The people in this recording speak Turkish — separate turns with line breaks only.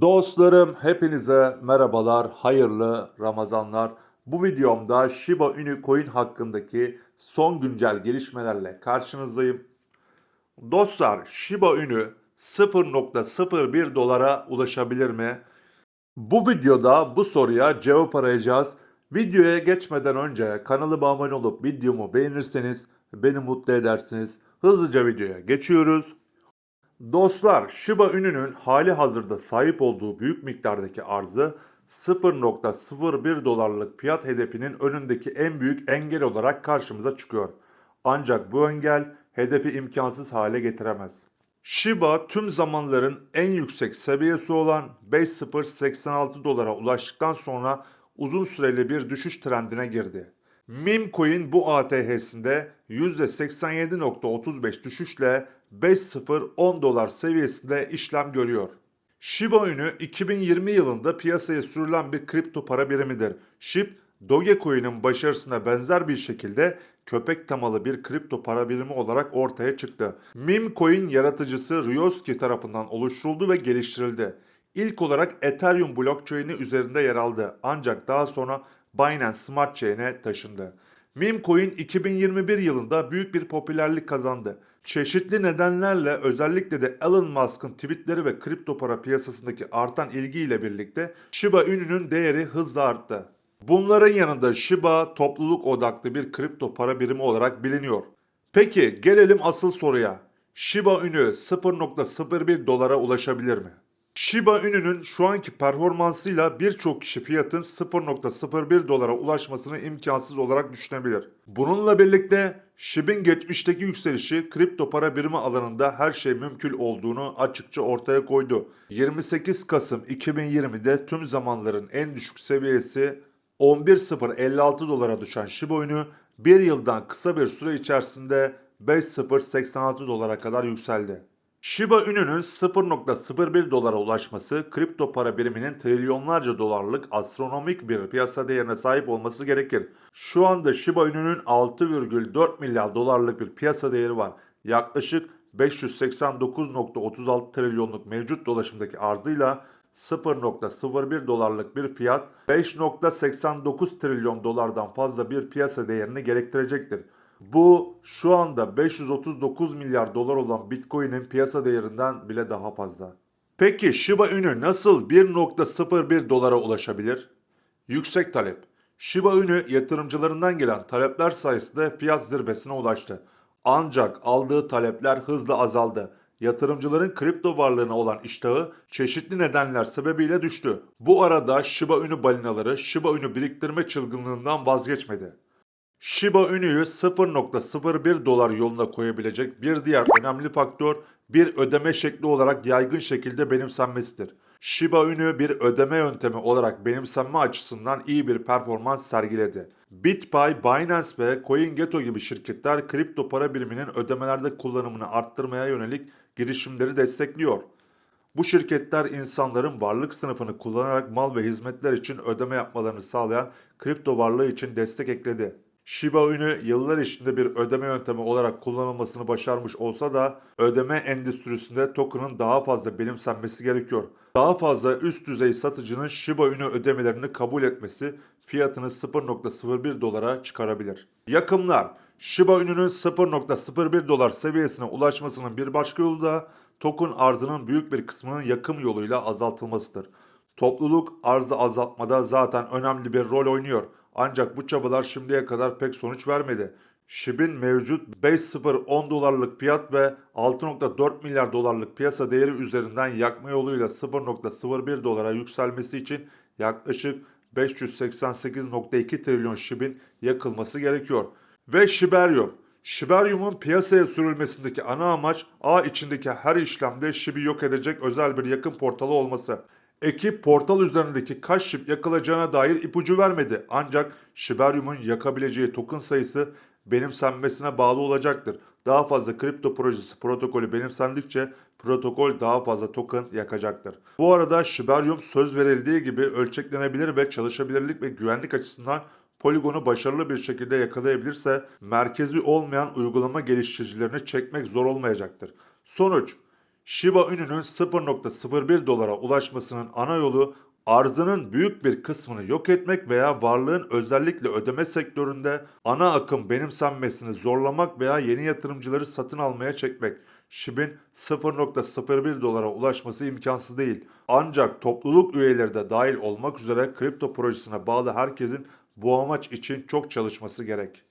Dostlarım hepinize merhabalar, hayırlı Ramazanlar. Bu videomda Shiba Inu Coin hakkındaki son güncel gelişmelerle karşınızdayım. Dostlar Shiba Inu 0.01 dolara ulaşabilir mi? Bu videoda bu soruya cevap arayacağız. Videoya geçmeden önce kanalıma abone olup videomu beğenirseniz beni mutlu edersiniz. Hızlıca videoya geçiyoruz. Dostlar, Shiba Inu'nun hali hazırda sahip olduğu büyük miktardaki arzı 0.01 dolarlık fiyat hedefinin önündeki en büyük engel olarak karşımıza çıkıyor. Ancak bu engel hedefi imkansız hale getiremez. Shiba tüm zamanların en yüksek seviyesi olan 5086 dolara ulaştıktan sonra uzun süreli bir düşüş trendine girdi. Meme Coin bu ATH'sinde %87.35 düşüşle 5010 dolar seviyesinde işlem görüyor. Shiba Inu 2020 yılında piyasaya sürülen bir kripto para birimidir. SHIB, Dogecoin'in başarısına benzer bir şekilde köpek temalı bir kripto para birimi olarak ortaya çıktı. Meme Coin yaratıcısı Ryoski tarafından oluşturuldu ve geliştirildi. İlk olarak Ethereum blockchain'i üzerinde yer aldı ancak daha sonra Binance Smart Chain'e taşındı. Meme Coin 2021 yılında büyük bir popülerlik kazandı. Çeşitli nedenlerle özellikle de Elon Musk'ın tweetleri ve kripto para piyasasındaki artan ilgiyle birlikte Shiba Inu'nun değeri hızla arttı. Bunların yanında Shiba topluluk odaklı bir kripto para birimi olarak biliniyor. Peki gelelim asıl soruya. Shiba Inu 0.01 dolara ulaşabilir mi? Shiba Inu'nun şu anki performansıyla birçok kişi fiyatın 0.01 dolara ulaşmasını imkansız olarak düşünebilir. Bununla birlikte SHIB'in geçmişteki yükselişi kripto para birimi alanında her şey mümkün olduğunu açıkça ortaya koydu. 28 Kasım 2020'de tüm zamanların en düşük seviyesi 11.056 dolara düşen Shiba Inu bir yıldan kısa bir süre içerisinde 5.086 dolara kadar yükseldi. Shiba Inu'nun 0.01 dolara ulaşması kripto para biriminin trilyonlarca dolarlık astronomik bir piyasa değerine sahip olması gerekir. Şu anda Shiba Inu'nun 6,4 milyar dolarlık bir piyasa değeri var. Yaklaşık 589.36 trilyonluk mevcut dolaşımdaki arzıyla 0.01 dolarlık bir fiyat 5.89 trilyon dolardan fazla bir piyasa değerini gerektirecektir. Bu şu anda 539 milyar dolar olan Bitcoin'in piyasa değerinden bile daha fazla. Peki Shiba Inu nasıl 1.01 dolara ulaşabilir? Yüksek talep. Shiba Inu yatırımcılarından gelen talepler sayesinde fiyat zirvesine ulaştı. Ancak aldığı talepler hızla azaldı. Yatırımcıların kripto varlığına olan iştahı çeşitli nedenler sebebiyle düştü. Bu arada Shiba Inu balinaları Shiba Inu biriktirme çılgınlığından vazgeçmedi. Shiba Inu'yu 0.01 dolar yoluna koyabilecek bir diğer önemli faktör bir ödeme şekli olarak yaygın şekilde benimsenmesidir. Shiba Inu bir ödeme yöntemi olarak benimsenme açısından iyi bir performans sergiledi. BitPay, Binance ve CoinGecko gibi şirketler kripto para biriminin ödemelerde kullanımını arttırmaya yönelik girişimleri destekliyor. Bu şirketler insanların varlık sınıfını kullanarak mal ve hizmetler için ödeme yapmalarını sağlayan kripto varlığı için destek ekledi. Shiba Inu yıllar içinde bir ödeme yöntemi olarak kullanılmasını başarmış olsa da ödeme endüstrisinde token'ın daha fazla benimsenmesi gerekiyor. Daha fazla üst düzey satıcının Shiba Inu ödemelerini kabul etmesi fiyatını 0.01 dolara çıkarabilir. Yakımlar Shiba Inu'nun 0.01 dolar seviyesine ulaşmasının bir başka yolu da token arzının büyük bir kısmının yakım yoluyla azaltılmasıdır. Topluluk arzı azaltmada zaten önemli bir rol oynuyor. Ancak bu çabalar şimdiye kadar pek sonuç vermedi. SHIB'in mevcut 5.010 dolarlık fiyat ve 6.4 milyar dolarlık piyasa değeri üzerinden yakma yoluyla 0.01 dolara yükselmesi için yaklaşık 588.2 trilyon SHIB'in yakılması gerekiyor. Ve Shibarium. Shibarium'un piyasaya sürülmesindeki ana amaç ağ içindeki her işlemde SHIB'i yok edecek özel bir yakın portalı olması. Ekip portal üzerindeki kaç şip yakılacağına dair ipucu vermedi. Ancak Shibarium'un yakabileceği token sayısı benimsenmesine bağlı olacaktır. Daha fazla kripto projesi protokolü benimsendikçe protokol daha fazla token yakacaktır. Bu arada Shibarium söz verildiği gibi ölçeklenebilir ve çalışabilirlik ve güvenlik açısından poligonu başarılı bir şekilde yakalayabilirse merkezi olmayan uygulama geliştiricilerini çekmek zor olmayacaktır. Sonuç Shiba Inu'nun 0.01 dolara ulaşmasının ana yolu arzının büyük bir kısmını yok etmek veya varlığın özellikle ödeme sektöründe ana akım benimsenmesini zorlamak veya yeni yatırımcıları satın almaya çekmek. SHIB'in 0.01 dolara ulaşması imkansız değil. Ancak topluluk üyeleri de dahil olmak üzere kripto projesine bağlı herkesin bu amaç için çok çalışması gerek.